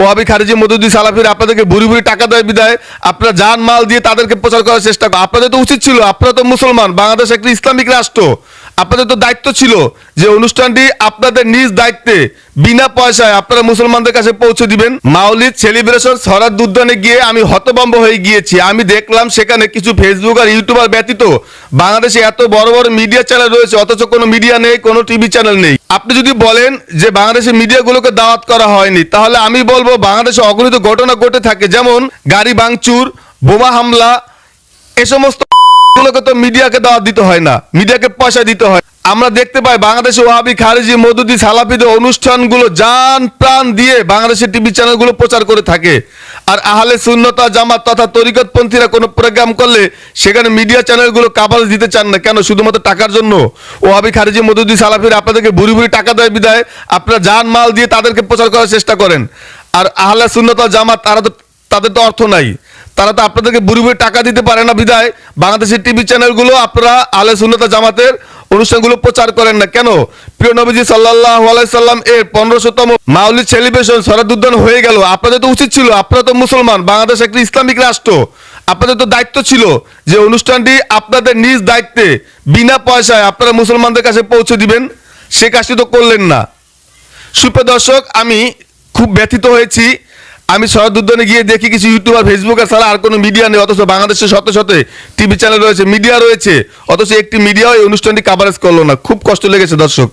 ওহাবি খারিজি মদুদি সালাফির আপনাদেরকে বুড়ি ভুরি টাকা দেয় বিদায়। আপনারা যান মাল দিয়ে তাদেরকে প্রচার করার চেষ্টা আপনাদের তো উচিত ছিল, আপনারা তো মুসলমান, বাংলাদেশ একটি ইসলামিক রাষ্ট্র। আপনাদের তো দায়িত্ব ছিল যে অনুষ্ঠানটি আপনাদের নিজ দায়িত্বে, বিনা পয়সায় আপনারা মুসলমানদের কাছে পৌঁছে দিবেন। মাউলিদ সেলিব্রেশন সরাদ উদ্যানে গিয়ে আমি হতবম্ব হয়ে গিয়েছি। আমি দেখলাম সেখানে কিছু ফেসবুক আর ইউটিউবার ব্যতীত বাংলাদেশে এত বড় বড় মিডিয়া চ্যানেল রয়েছে, অথচ কোনো মিডিয়া নেই, কোনো টিভি চ্যানেল নেই। আপনি যদি বলেন যে বাংলাদেশের মিডিয়াগুলোকে দাওয়াত করা হয়নি, তাহলে আমি বলব বাংলাদেশে অগণিত ঘটনা ঘটে থাকে। যেমন গাড়ি ভাঙচুর, বোমা হামলা, এ সমস্ত গুলোকে তো মিডিয়াকে দাওয়াত দিতে হয় না, মিডিয়াকে পয়সা দিতে হয়। আমরা দেখতে পাই বাংলাদেশে ওহাবি খারিজি, মদুদি, সালাফিদের অনুষ্ঠানগুলো যান প্রাণ দিয়ে বাংলাদেশের টিভি চ্যানেলগুলো প্রচার করে থাকে। আর আহলে শূন্যতা জামাত তথা তরিকতপন্থীরা কোনো প্রোগ্রাম করলে সেখানে মিডিয়া চ্যানেলগুলো কাভারেজ দিতে চান না। কেন? শুধুমাত্র টাকার জন্য। ওহাবি খারিজি, মদুদি, সালাফির আপনাদেরকে ভুরি ভুরি টাকা দেয় বিদায় আপনারা যান মাল দিয়ে তাদেরকে প্রচার করার চেষ্টা করেন। আর আহলে শূন্যতা জামাত, তারা তো তাদের তো অর্থ নাই। তারা তো আপনাদেরকে বুড়ি বুড়ি টাকা দিতে পারে না বিদায়। বাংলাদেশের টিভি চ্যানেলগুলো আপনারা আলে সুন্নতা জামাতের অনুষ্ঠানগুলো প্রচার করেন না। কেন? প্রিয় নবীজি সাল্লাহ সাল্লাম এর পনেরোশোতম মাউলিদ সেলিব্রেশন উদ্যান হয়ে গেল। আপনাদের তো উচিত ছিল, আপনারা তো মুসলমান, বাংলাদেশ একটি ইসলামিক রাষ্ট্র। আপনাদের তো দায়িত্ব ছিল যে অনুষ্ঠানটি আপনাদের নিজ দায়িত্বে, বিনা পয়সায় আপনারা মুসলমানদের কাছে পৌঁছে দিবেন। সে কাজটি তো করলেন না। সুপ্রিয় দর্শক, আমি খুব ব্যথিত হয়েছি আমি উদ্যানে গিয়ে দেখি কিছু ইউটিউবার ফেসবুকে ছাড়া আর কোনো মিডিয়া নেই, অথচ বাংলাদেশের শত শত টিভি চ্যানেল রয়েছে মিডিয়া রয়েছে, অথচ একটি মিডিয়াও এই অনুষ্ঠানটি কাভারেজ করল না। খুব কষ্ট লেগেছে দর্শক।